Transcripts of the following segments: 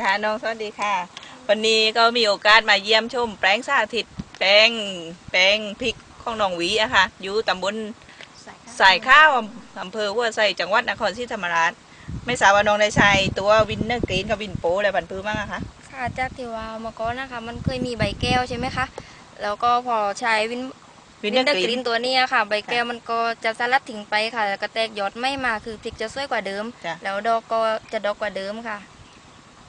ค่ะน้องสวัสดีค่ะ วันนี้ก็มีโอกาสมาเยี่ยมชม แปลงสาธิต แปลงแปลงพริกของน้องหวีอะค่ะอยู่ตำบลสายข้าวอำอำเภอหัวไส่จังหวัดนครศรีธรรมราช ไม่ทราบว่าน้องได้ใช้ตัววินเนอร์กรีนกับวินโปอะไรบันพื้บ้างอะคะค่ะจากที่ว่าเมื่อก่อนนะคะ มันเคยมีใบแก้วใช่ไหมคะแล้วก็พอใช้วินวิวินนเนอร์เดอร์กกรีรีนนตัวเนี้ยค่ะ ใบแก้วมันก็จะสลัดทิ้งไปค่ะแล้วก็แตกยอดไม่มาคือพริกจะสวยกว่าเดิมจ้ะแล้วดอกก็จะดอกกว่าเดิมค่ะ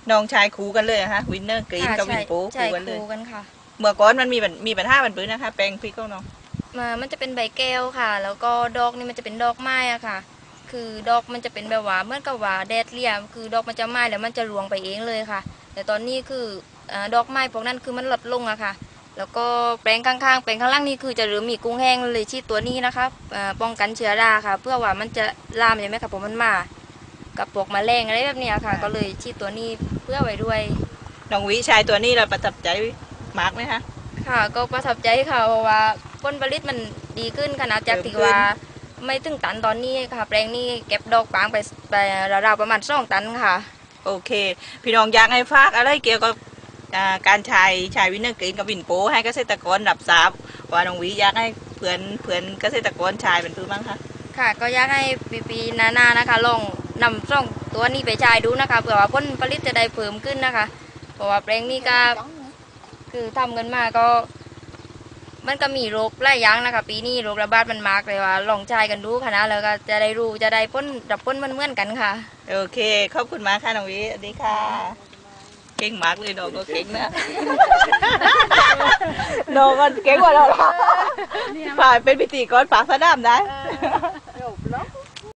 น้องชายคู่กันเลยอะคะวินเนอร์กรีนค่ะกับวินโปใช่คู่กันเลย คู่กันค่ะเมื่อก่อนมันมีปัญมีปัญหาบันพื้นะคะ แปลงพริกของน้องมามันจะเป็นใบแก้วค่ะ แล้วก็ดอกนี่มันจะเป็นดอกไม้อะค่ะ คือดอกมันจะเป็นแบบว่าเหมื่อนกับว่าแดดเลี่ยมคือดอกมันจะไหม้แล้วมันจะรวงไปเองเลยค่ะ แต่ตอนนี้คืออ่าดอกไม้พวกนั้นคือมันลดลงอะค่ะ แล้วก็แปลงข้างๆแปลงข้างล่างนี่คือจะเหลือมีกุ้งแห้งเลยชีดตัวนี้นะคะอ่าป้องกันเชื้อราค่ะ เพื่อว่ามันจะลามใช่ไหมคะผมมันมา กับพวกแมลงอะไรแบบเนี้ยค่ะ ก็เลยชีดตัวนี้เพื่อไว้ด้วย น้องหวีใช้ตัวนี้เราประทับใจมากไหมคะ ค่ะ ก็ประทับใจค่ะเพราะว่าผลผลิตมันดีขึ้นขนาดจากที่เพิ่มขึ้นว่าไม่ถึงตันตอนนี้ค่ะ แปลงนี้เก็บดอกปางไปไปราวๆประมาณสองตันค่ะ โอเค พี่น้องอยากให้ฝากอะไรเกี่ยวกับอ่าการใช้ใช้วินเนอร์กรีนกับวินโปให้เกษตรกรรับทราบว่าน้องหวีอยากให้เพื่อนเพื่อนเกษตรกรใช้เป็นพื้นบ้างคะค่ะ ก็อยากให้ปีๆหนาๆนะคะลอง นำส่องตัวนี้ไปใช้ดูนะคะเผื่อว่าผลผลิตจะได้เพิ่มขึ้นนะคะ เพราะว่าแปลงนี้ก็คือทำเงินมาก็ มันก็มีโรคหลายอย่างนะคะ ปีนี้โรคระบาดมันมากเลยว่า ลองใช้กันดูค่ะนะแล้วก็จะได้รู้จะได้พ้นดับพ้นมันเหมือนๆกันค่ะ โอเค ขอบคุณมากค่ะน้องหวีสวัสดีค่ะ เก่งมากเลยน้องก็เก่งนะ น้องก็เก่งกว่าเราละฝ่ายเป็นพิธีกรฝากสนามได้